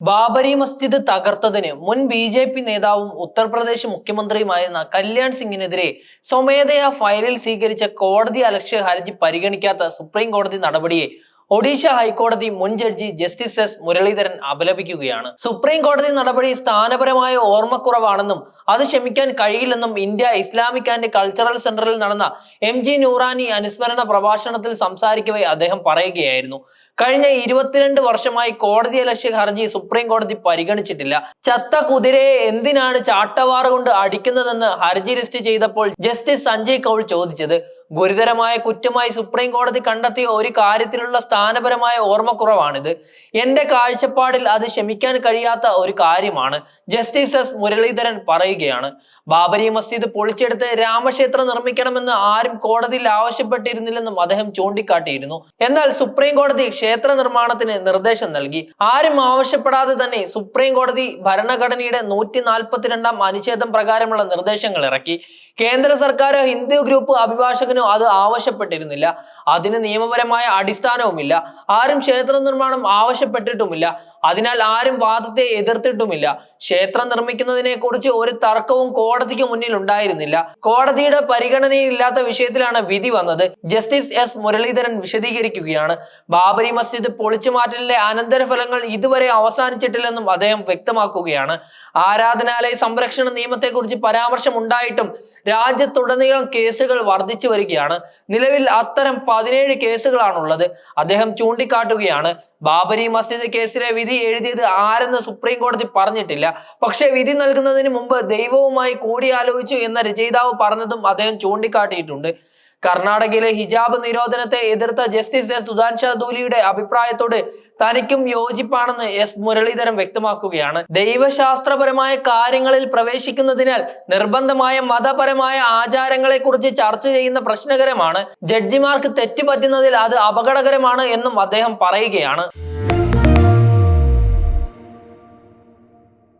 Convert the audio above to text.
ബാബരി മസ്ജിദ് തകർത്തതിന് മുൻ B J P നേതാവും ഉത്തർപ്രദേശ് മുഖ്യമന്ത്രിയുമായിരുന്ന കല്യാൺ സിംഗിനെതിരെ സ്വമേധയാ ഫയലിൽ സ്വീകരിച്ച കോടതി അലക്ഷ്യ ഹർജി പരിഗണിക്കാത്ത സുപ്രീം കോടതി നടപടിയെ ഒഡീഷ ഹൈക്കോടതി മുൻ ജഡ്ജി ജസ്റ്റിസ് എസ് മുരളീധരൻ അപലപിക്കുകയാണ്. സുപ്രീം കോടതി നടപടി സ്ഥാനപരമായ ഓർമ്മക്കുറവാണെന്നും അത് ക്ഷമിക്കാൻ കഴിയില്ലെന്നും ഇന്ത്യ ഇസ്ലാമിക് ആൻഡ് കൾച്ചറൽ സെന്ററിൽ നടന്ന എം ജി നൂറാനി അനുസ്മരണ പ്രഭാഷണത്തിൽ സംസാരിക്കവേ അദ്ദേഹം പറയുകയായിരുന്നു. കഴിഞ്ഞ ഇരുപത്തിരണ്ട് വർഷമായി കോടതി അലക്ഷ്യ ഹർജി സുപ്രീം കോടതി പരിഗണിച്ചിട്ടില്ല. ചത്ത കുതിരയെ എന്തിനാണ് ചാട്ടവാറ് കൊണ്ട് അടിക്കുന്നതെന്ന് ഹർജി ലിസ്റ്റ് ചെയ്തപ്പോൾ ജസ്റ്റിസ് സഞ്ജയ് കൗൾ ചോദിച്ചത് ഗുരുതരമായ കുറ്റമായി സുപ്രീം കോടതി കണ്ടെത്തിയ ഒരു കാര്യത്തിലുള്ള സ്ഥാനപരമായ ഓർമ്മക്കുറവാണിത്. എന്റെ കാഴ്ചപ്പാടിൽ അത് ക്ഷമിക്കാൻ കഴിയാത്ത ഒരു കാര്യമാണ്. ജസ്റ്റിസ് എസ് മുരളീധരൻ പറയുകയാണ് ബാബരി മസ്ജിദ് പൊളിച്ചെടുത്ത് രാമക്ഷേത്രം നിർമ്മിക്കണമെന്ന് ആരും കോടതിയിൽ ആവശ്യപ്പെട്ടിരുന്നില്ലെന്നും അദ്ദേഹം ചൂണ്ടിക്കാട്ടിയിരുന്നു. എന്നാൽ സുപ്രീം കോടതി ക്ഷേത്ര നിർമ്മാണത്തിന് നിർദ്ദേശം നൽകി. ആരും ആവശ്യപ്പെടാതെ തന്നെ സുപ്രീം കോടതി ഭരണഘടനയുടെ നൂറ്റി നാൽപ്പത്തിരണ്ടാം അനുച്ഛേദം പ്രകാരമുള്ള നിർദ്ദേശങ്ങൾ ഇറക്കി. കേന്ദ്ര സർക്കാരോ ഹിന്ദു ഗ്രൂപ്പ് അഭിഭാഷകനോ അത് ആവശ്യപ്പെട്ടിരുന്നില്ല. അതിന് നിയമപരമായ അടിസ്ഥാനവുമില്ല. ആരും ക്ഷേത്ര നിർമ്മാണം ആവശ്യപ്പെട്ടിട്ടുമില്ല. അതിനാൽ ആരും വാദത്തെ എതിർത്തിട്ടുമില്ല. ക്ഷേത്രം നിർമ്മിക്കുന്നതിനെ കുറിച്ച് ഒരു തർക്കവും കോടതിക്ക് മുന്നിൽ ഉണ്ടായിരുന്നില്ല. കോടതിയുടെ പരിഗണനയില്ലാത്ത വിഷയത്തിലാണ് വിധി വന്നത്. ജസ്റ്റിസ് എസ് മുരളീധരൻ വിശദീകരിക്കുകയാണ്. ബാബരി മസ്ജിദ് പൊളിച്ചുമാറ്റലിലെ അനന്തരഫലങ്ങൾ ഇതുവരെ അവസാനിച്ചിട്ടില്ലെന്നും അദ്ദേഹം വ്യക്തമാക്കുകയാണ്. ആരാധനാലയ സംരക്ഷണ നിയമത്തെക്കുറിച്ച് പരാമർശം ഉണ്ടായിട്ടും രാജ്യത്തുടനീളം കേസുകൾ വർദ്ധിച്ചു വരികയാണ് നിലവിൽ അത്തരം പതിനേഴ് കേസുകളാണുള്ളത്. അദ്ദേഹം ചൂണ്ടിക്കാട്ടുകയാണ്. ബാബരി മസ്ജിദ് കേസിലെ വിധി എഴുതിയത് ആരെന്ന് സുപ്രീം കോടതി പറഞ്ഞിട്ടില്ല. പക്ഷെ വിധി നൽകുന്നതിന് മുമ്പ് ദൈവവുമായി കൂടിയാലോചിച്ചു എന്ന രചയിതാവ് പറഞ്ഞതും അദ്ദേഹം ചൂണ്ടിക്കാട്ടിയിട്ടുണ്ട്. കർണാടകയിലെ ഹിജാബ് നിരോധനത്തെ എതിർത്ത ജസ്റ്റിസ് എസ് സുധാൻഷ ദൂലിയുടെ അഭിപ്രായത്തോട് തനിക്കും യോജിപ്പാണെന്ന് എസ് മുരളീധരൻ വ്യക്തമാക്കുകയാണ്. ദൈവശാസ്ത്രപരമായ കാര്യങ്ങളിൽ പ്രവേശിക്കുന്നതിനാൽ നിർബന്ധമായ മതപരമായ ആചാരങ്ങളെ കുറിച്ച് ചർച്ച ചെയ്യുന്ന പ്രശ്നകരമാണ്. ജഡ്ജിമാർക്ക് തെറ്റുപറ്റുന്നതിൽ അത് അപകടകരമാണ് എന്നും അദ്ദേഹം പറയുകയാണ്.